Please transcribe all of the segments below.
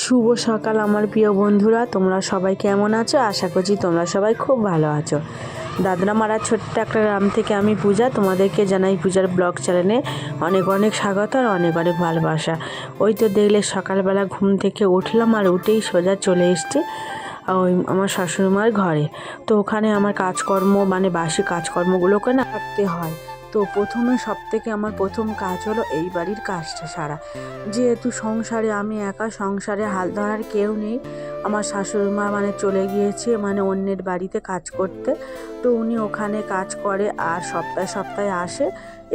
শুভ সকাল আমার প্রিয় বন্ধুরা। তোমরা সবাই কেমন আছো? আশা করছি তোমরা সবাই খুব ভালো আছো। দাদরা মারা ছোট্ট একটা গ্রাম থেকে আমি পূজা। তোমাদেরকে জানাই পূজার ব্লগ চ্যানেলে অনেক অনেক স্বাগত আর অনেক অনেক ভালোবাসা। ওই তো দেখলে সকালবেলা ঘুম থেকে উঠলাম আর উঠেই সোজা চলে এসছি ওই আমার শাশুড়িমার ঘরে। তো ওখানে আমার কাজকর্ম মানে বাসি কাজকর্মগুলোকে না করতে হয়। তো প্রথমে সব থেকে আমার প্রথম কাজ হলো এই বাড়ির কাজটা সারা। যেহেতু সংসারে আমি একা, সংসারে হাল ধরার কেউ নেই, আমার শাশুড়ি মা মানে চলে গিয়েছে মানে অন্যের বাড়িতে কাজ করতে। তো উনি ওখানে কাজ করে আর সপ্তাহে সপ্তাহে আসে,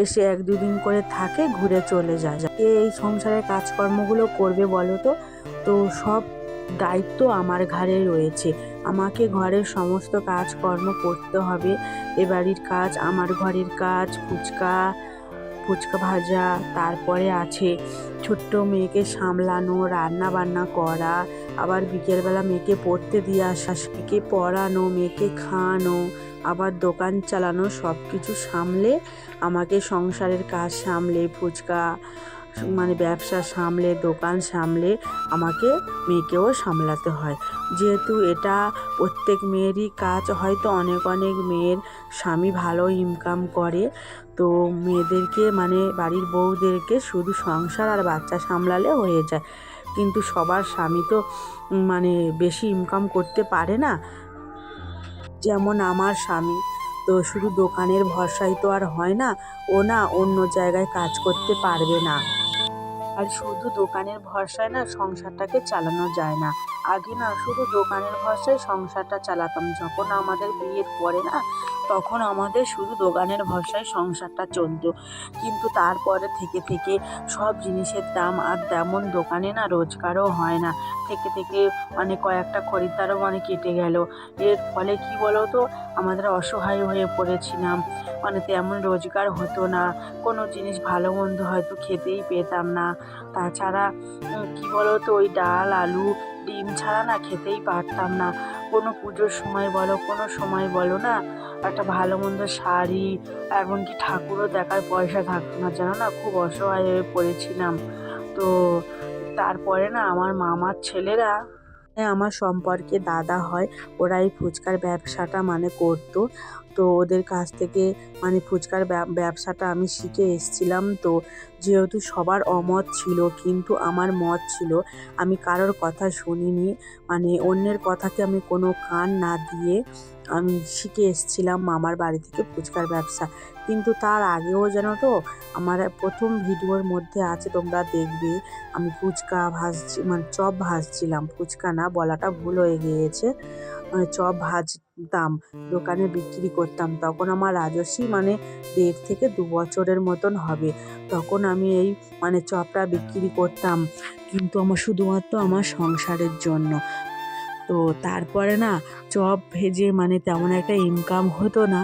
এসে এক দুদিন করে থাকে, ঘুরে চলে যায়। এই সংসারের কাজকর্মগুলো করবে বলো তো? তো সব দায়িত্ব আমার ঘাড়ে রয়েছে। আমাকে ঘরের সমস্ত কাজকর্ম করতে হবে। এ বাড়ির কাজ, আমার ঘরের কাজ, ফুচকা ফুচকা ভাজা তারপরে আছে ছোট্ট মেয়েকে সামলানো রান্না বান্না করা, আবার বিকেলবেলা মেয়েকে পড়তে দিয়ে আসা, মেয়েকে পড়ানো, মেয়েকে খাওয়ানো, আবার দোকান চালানো সব কিছু সামলে আমাকে সংসারের কাজ সামলে, ফুচকা মানে ব্যবসা সামলে, দোকান সামলে আমাকে মেয়েকেও সামলাতে হয়। যেহেতু এটা প্রত্যেক মেয়েরই কাজ, হয়তো অনেক অনেক মেয়ের স্বামী ভালো ইনকাম করে, তো মেয়েদেরকে মানে বাড়ির বউদেরকে শুধু সংসার আর বাচ্চা সামলালে হয়ে যায়। কিন্তু সবার স্বামী তো মানে বেশি ইনকাম করতে পারে না। যেমন আমার স্বামী, তো শুধু দোকানের ভরসায় তো আর হয় না, ও না অন্য জায়গায় কাজ করতে পারবে না। আর শুধু দোকানের ভরসায় না সংসারটাকে চালানো যায় না। আগে না শুধু দোকানের ভরসায় সংসারটা চালাতাম। যখন আমাদের বিয়ের পরে না তখন আমাদের শুধু দোকানের ভরসায় সংসারটা চলতো। কিন্তু তারপরে থেকে থেকে সব জিনিসের দাম আর তেমন দোকানে না রোজগারও হয় না। থেকে থেকে মানে কয়েকটা খরিদ্দারও মানে কেটে গেল। এর ফলে কি বলো তো আমাদের অসহায় হয়ে পড়েছিলাম। মানে তেমন রোজগার হতো না। কোনো জিনিস ভালো মন্দ হয়তো খেতেই পেতাম না। তাছাড়া কি বলো তো ওই ডাল, আলু, ডিম ছাড়া না খেতেই পারতাম না। কোনো পুজোর সময় বলো, কোনো সময় বলো না, একটা ভালো মন্দ শাড়ি এমনকি ঠাকুরও দেখার পয়সা থাকতো না, জানো না? খুব অসহায় হয়ে পড়েছিলাম। তো তারপরে না আমার মামার ছেলেরা আমার সম্পর্কে দাদা হয়, ওরা এই ফুচকার ব্যবসাটা মানে করত। তো ওদের কাছ থেকে মানে ফুচকার ব্যবসাটা আমি শিখে এসছিলাম। তো যেহেতু সবার অমত ছিল, কিন্তু আমার মত ছিল, আমি কারোর কথা শুনিনি। মানে অন্যের কথাকে আমি কোনো কান না দিয়ে আমি শিখে এসেছিলাম মামার বাড়ি থেকে ফুচকার ব্যবসা। কিন্তু তার আগেও যেন তো, আমার প্রথম ভিডিওর মধ্যে আছে, তোমরা দেখবে, আমি ফুচকা ভাজছি মানে চপ ভাজছিলাম। ফুচকা না, বলাটা ভুল হয়ে গিয়েছে। মানে চপ ভাজতাম, দোকানে বিক্রি করতাম। তখন আমার রাজস্বী মানে দেড় থেকে দু বছরের মতন হবে। তখন আমি এই মানে চপটা বিক্রি করতাম। কিন্তু আমার শুধুমাত্র আমার সংসারের জন্য। তো তারপরে না চপ ভেজে মানে তেমন একটা ইনকাম হতো না।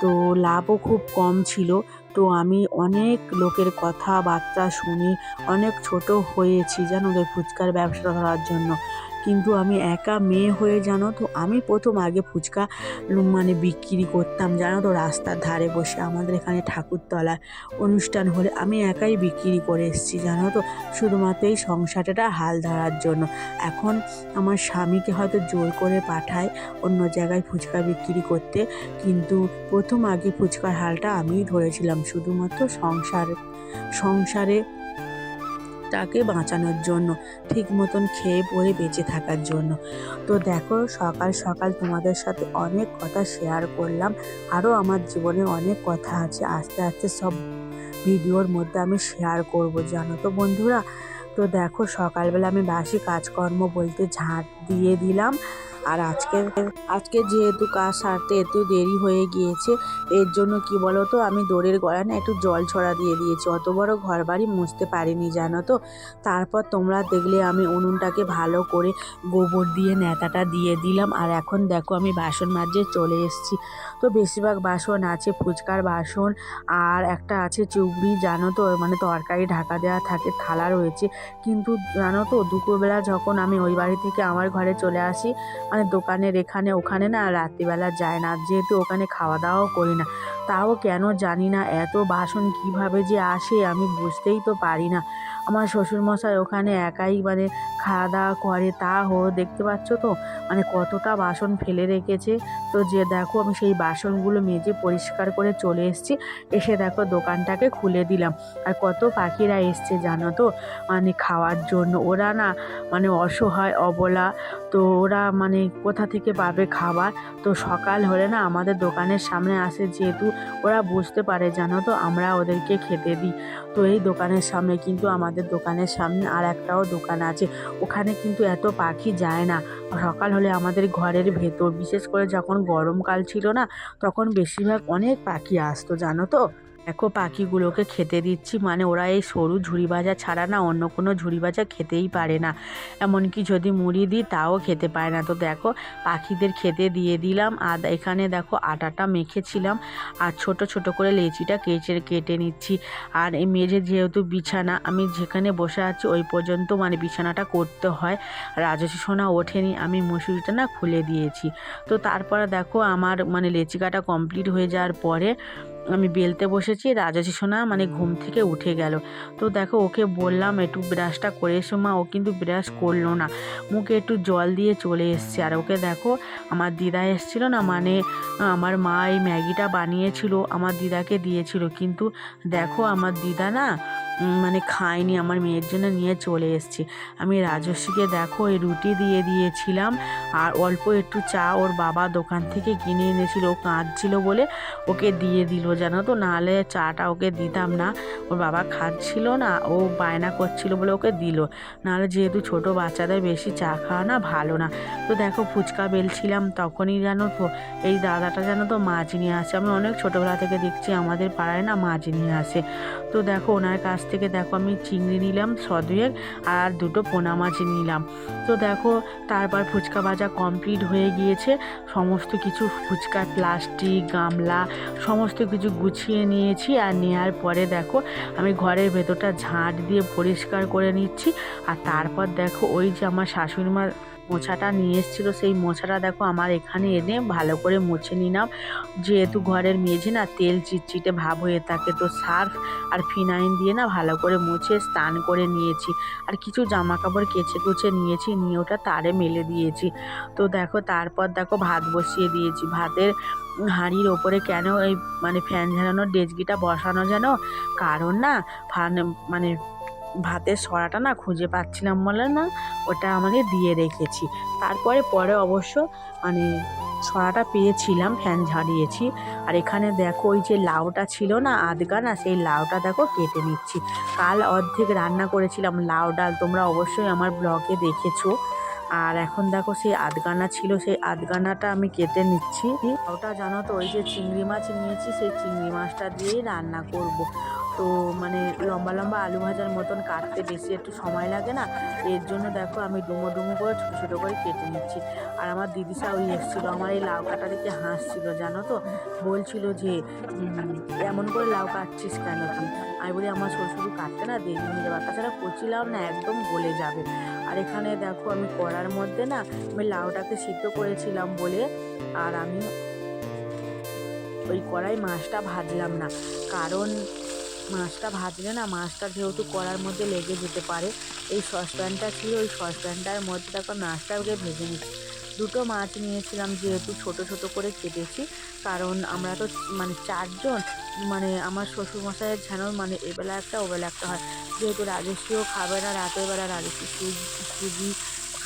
তো লাভও খুব কম ছিল। তো আমি অনেক লোকের কথাবার্তা শুনি, অনেক ছোট হয়েছি জানো তো ফুচকার ব্যবসা করার জন্য। কিন্তু আমি একা মেয়ে হয়ে জানো তো, আমি প্রথম আগে ফুচকা মানে বিক্রি করতাম, জানো তো, রাস্তার ধারে বসে আমাদের এখানে ঠাকুরতলায় অনুষ্ঠান হলে আমি একাই বিক্রি করে এসেছি, জানো তো, শুধুমাত্র এই সংসারটা হাল ধরার জন্য। এখন আমার স্বামীকে হয়তো জোর করে পাঠায় অন্য জায়গায় ফুচকা বিক্রি করতে, কিন্তু প্রথম আগে ফুচকার হালটা আমিই ধরেছিলাম, শুধুমাত্র সংসার, সংসারে তাকে বাঁচানোর জন্য, ঠিক মতন খেয়ে পরে বেঁচে থাকার জন্য। তো দেখো, সকাল সকাল তোমাদের সাথে অনেক কথা শেয়ার করলাম। আরও আমার জীবনে অনেক কথা আছে। আস্তে আস্তে সব ভিডিওর মধ্যে আমি শেয়ার করব, জানো তো বন্ধুরা? তো দেখো, সকালবেলা আমি বাসি কাজকর্ম বলতে ঝাঁট দিয়ে দিলাম। আর আজকে আজকে যেহেতু কাজ সারতে একটু দেরি হয়ে গিয়েছে, এর জন্য কি বলো তো আমি দড়ির গড়ায় না একটু জল ছড়া দিয়ে দিয়েছি। অত বড় ঘর বাড়ি মুছতে পারিনি, জানো তো? তারপর তোমরা দেখলে আমি উনুনটাকে ভালো করে গোবর দিয়ে নেতাটা দিয়ে দিলাম। আর এখন দেখো আমি বাসন মাজে চলে এসেছি। তো বেশিরভাগ বাসন আছে, ফুচকার বাসন আর একটা আছে চুবড়ি, জানো তো? মানে তরকারি ঢাকা দেওয়া থাকে, থালা রয়েছে। কিন্তু জানো তো, দুপুরবেলা যখন আমি ওই বাড়ি থেকে আমার ঘরে চলে আসি মানে দোকানের এখানে ওখানে না রাত্রিবেলা যায় না। যেহেতু ওখানে খাওয়া দাওয়াও করি না, তাও কেন জানি না এত বাসন কীভাবে যে আসে আমি বুঝতেই তো পারি না। আমার শ্বশুরমশাই ওখানে একাই মানে খাওয়া দাওয়া করে, তা হো, দেখতে পাচ্ছ তো? মানে কতটা বাসন ফেলে রেখেছে। তো যে দেখো আমি সেই বাসনগুলো মেজে পরিষ্কার করে চলে এসেছি। এসে দেখো দোকানটাকে খুলে দিলাম। আর কত পাখিরা এসছে জানো তো? মানে খাওয়ার জন্য। ওরা না মানে অসহায়, অবলা। তো ওরা মানে কোথা থেকে পাবে খাবার? তো সকাল হলে না আমাদের দোকানের সামনে আসে যেহেতু ওরা বুঝতে পারে জানো তো? আমরা ওদেরকে খেতে দিই। তো এই দোকানের সামনে কিন্তু আমাদের দোকানের সামনে আর একটাও দোকান আছে। ওখানে কিন্তু এত পাখি যায় না। সকাল হলে আমাদের ঘরের ভেতর, বিশেষ করে যখন গরমকাল ছিল না, তখন বেশিরভাগ অনেক পাখি আসতো, জানো তো? দেখো পাখিগুলোকে খেতে দিচ্ছি। মানে ওরা এই সরু ঝুড়ি ভাজা ছাড়া না অন্য কোনো ঝুড়ি ভাজা খেতেই পারে না। এমনকি যদি মুড়ি দিই তাও খেতে পারে না। তো দেখো পাখিদের খেতে দিয়ে দিলাম। আর এখানে দেখো আটাটা মেখেছিলাম। আর ছোট ছোট করে লেচিটা কেচে, কেটে নিচ্ছি। আর এই মেঝে যেহেতু বিছানা, আমি যেখানে বসে আছি ওই পর্যন্ত মানে বিছানাটা করতে হয়। রাজস্বী সোনা ওঠেনি, আমি মুসুরিটা না খুলে দিয়েছি। তো তারপরে দেখো আমার মানে লেচি কাটা কমপ্লিট হয়ে যাওয়ার পরে আমি বেলতে বসেছি রাজাজি সোনা মানে ঘুম থেকে উঠে গেল। তো দেখো, ওকে বললাম, একটু ব্রাশটা করে এসো মা। ও কিন্তু ব্রাশ করল না। মুখে একটু জল দিয়ে চলে এসছে। আর ওকে দেখো, আমার দিদা এসছিল না মানে আমার মা এই ম্যাগিটা বানিয়েছিল, আমার দিদাকে দিয়েছিল। কিন্তু দেখো, আমার দিদা না মানে খাইনি, আমার মেয়ের জন্য নিয়ে চলে এসেছি। আমি রাজস্বীকে দেখো, এই রুটি দিয়ে দিয়েছিলাম, আর অল্প একটু চা ওর বাবা দোকান থেকে কিনে এনেছিল, ও কাঁদছিল বলে ওকে দিয়ে দিল, জানো তো? নাহলে চাটা ওকে দিতাম না। ওর বাবা খাচ্ছিল না, ও বায়না করছিল বলে ওকে দিল। নাহলে যেহেতু ছোট বাচ্চাদের বেশি চা খাওয়া না, ভালো না। তো দেখো, ফুচকা বেলছিলাম তখনই, জানো তো? এই দাদাটা জানো তো, মাছ নিয়ে আসে। আমি অনেক ছোটোবেলা থেকে দেখছি, আমাদের পাড়ায় না মাছ নিয়ে আসে। তো দেখো, ওনার কাছ থেকে দেখো আমি চিংড়ি নিলাম, সদুয়ের, আর দুটো পোনা মাছ নিলাম। তো দেখো, তারপর ফুচকা ভাজা কমপ্লিট হয়ে গিয়েছে। সমস্ত কিছু ফুচকার প্লাস্টিক, গামলা, সমস্ত কিছু গুছিয়ে নিয়েছি। আর নেওয়ার পরে দেখো, আমি ঘরের ভেতরটা ঝাঁট দিয়ে পরিষ্কার করে নিচ্ছি। আর তারপর দেখো, ওই যে আমার শাশুড়ি মা মোছাটা নিয়ে এসেছিল, সেই মোছাটা দেখো আমার এখানে এনে ভালো করে মুছে নিলাম। যেহেতু ঘরের মেঝে না তেল চিটচিটে ভাব হয়ে থাকে, তো সার্ফ আর ফিনাইন দিয়ে না ভালো করে মুছে স্নান করে নিয়েছি। আর কিছু জামা কাপড় কেচে কুচে নিয়েছি, নিয়ে ওটা তারে মেলে দিয়েছি। তো দেখো তারপর দেখো ভাত বসিয়ে দিয়েছি। ভাতের হাঁড়ির ওপরে কেন এই মানে ফ্যান ঝালানোর ডেচকিটা বসানো যেন? কারণ না ফান মানে ভাতের সরাটা না খুঁজে পাচ্ছিলাম বলে না ওটা আমাকে দিয়ে রেখেছি। তারপরে পরে অবশ্য মানে ছড়াটা পেয়েছিলাম, ফ্যান ঝাড়িয়েছি। আর এখানে দেখো ওই যে লাউটা ছিল না আধগা না সেই লাউটা দেখো কেটে নিচ্ছি। কাল অর্ধেক রান্না করেছিলাম লাউ ডাল তোমরা অবশ্যই আমার ব্লগে দেখেছ। আর এখন দেখো সেই আধগানা ছিল, সেই আধগানাটা আমি কেটে নিচ্ছি। ওটা জানো তো, ওই যে চিংড়ি মাছ নিয়েছি, সেই চিংড়ি মাছটা দিয়েই রান্না করব। তো মানে লম্বা লম্বা আলু ভাজার মতন কাটতে বেশি একটু সময় লাগে না, এর জন্য দেখো আমি ডুমো ডুমো করে ছোটো ছোটো করে কেটে নিচ্ছি। আর আমার দিদিসা ওই এসেছিল আমার এই লাউ কাটা দেখে হাসছিল, জানো তো? বলছিল যে এমন করে লাউ কাটছিস কেন তুই? আমি বলি, আমার শ্বশুর কাটতে না দেরি হয়ে যাবে তাছাড়া কচি লাউ না একদম গলে যাবে। আর এখানে দেখো আমি কড়ার মধ্যে না আমি লাউটাকে সিদ্ধ করেছিলাম বলে, আর আমি ওই কড়াই মাছটা ভাজলাম না। কারণ মাছটা ভাজলে না মাছটা যেহেতু কড়ার মধ্যে লেগে যেতে পারে, এই সসপ্যানটা ছিল, ওই সসপ্যানটার মধ্যে দেখো মাছটাকে ভেজে নিচ্ছি। দুটো মাছ নিয়েছিলাম যেহেতু ছোট ছোট করে কেটেছি, কারণ আমরা তো মানে চারজন মানে আমার শ্বশুরমশাইয়ের যেন মানে এবেলা একটা, ওবেলা একটা হয়। যেহেতু রাজস্বীও খাবে না, রাতের বেলা রাজস্বী সুজি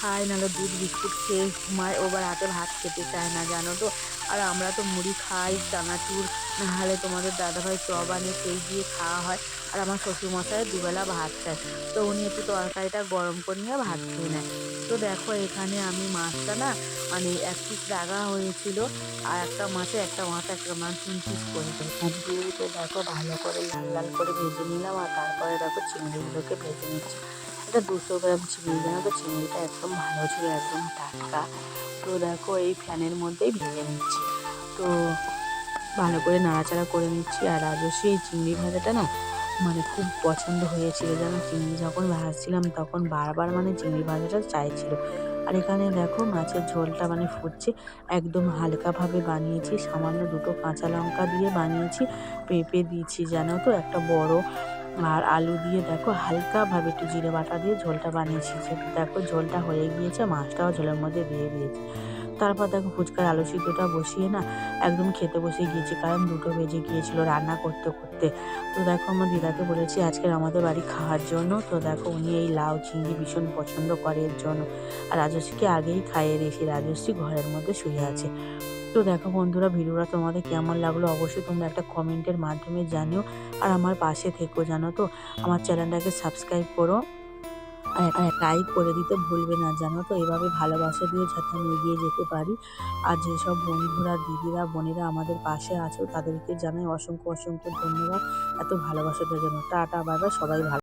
খায়, নাহলে দুধ বিস্কুট খেয়ে ঘুমায় ওবার রাতে ভাত খেতে চায় না, জানো তো? আর আমরা তো মুড়ি খাই, চানাচুর, নাহলে তোমাদের দাদাভাই চপ আনে, সেই দিয়ে খাওয়া হয়। আর আমার শ্বশুরমশাই দুবেলা ভাত খায়, তো উনি একটু তরকারিটা গরম করে নিয়ে ভাত খেয়ে নেয়। তো দেখো, এখানে আমি মাছটা না মানে এক পিস রাগা হয়েছিল, আর একটা মাছে, একটা মাছ একটা মাছ তিন পিস করে দিয়ে দেখো ভালো করে লাল লাল করে ভেজে নিলাম, আর তারপরে দেখো চিংড়িগুলোকে ভেজে নিচ্ছি। এটা দুশো গ্রাম চিংড়ি জানো তো চিংড়িটা একদম ভালো ছিল, একদম টাটকা। তো দেখো, এই ফ্যানের মধ্যেই ভেজে নিচ্ছি। তো ভালো করে নাড়াচাড়া করে নিচ্ছি, আর রাজস্বী এই চিংড়ি ভাজাটা না মানে খুব পছন্দ হয়েছিল। যেন চিংড়ি যখন ভাজছিলাম, তখন বারবার মানে চিংড়ি ভাজাটা চাইছিল। আর এখানে দেখো, মাছের ঝোলটা মানে ফুটছে, একদম হালকাভাবে বানিয়েছি, সামান্য দুটো কাঁচা লঙ্কা দিয়ে বানিয়েছি, পেঁপে দিয়েছি, জানো তো, একটা বড় আর আলু দিয়ে দেখো হালকাভাবে একটু জিরে বাটা দিয়ে ঝোলটা বানিয়েছি। দেখো ঝোলটা হয়ে গিয়েছে, মাছটাও ঝোলের মধ্যে দিয়ে দিয়েছি। তারপর দেখো ফুচকার আলু সিদ্ধটা বসিয়ে না একদম খেতে বসে গিয়েছি, কারণ দুটো বেজে গিয়েছিল রান্না করতে করতে। তো দেখো আমার দিদাকে বলেছি আজকের আমাদের বাড়ি খাওয়ার জন্য। তো দেখো উনি এই লাউ চিংড়ি ভীষণ পছন্দ করে এর জন্য। আর রাজস্বীকে আগেই খাইয়ে দিয়েছি রাজস্বী ঘরের মধ্যে শুয়ে আছে। তো দেখো বন্ধুরা, ভিডিওটা তোমাদের কেমন লাগল অবশ্যই তোমরা একটা কমেন্টের মাধ্যমে জানিও আর আমার পাশে থেকো, জানো তো? আমার চ্যানেলটাকে সাবস্ক্রাইব করো লাইক করে দিতে ভুলবে না, জানো তো? এভাবে ভালোবাসা দিয়ে যাতে আমি এগিয়ে যেতে পারি। আর যেসব বন্ধুরা, দিদিরা, বোনেরা আমাদের পাশে আছো, তাদেরকে জানাই অসংখ্য অসংখ্য ধন্যবাদ। এত ভালোবাসা দেওয়ার জন্য টাটা বাবা সবাই ভালো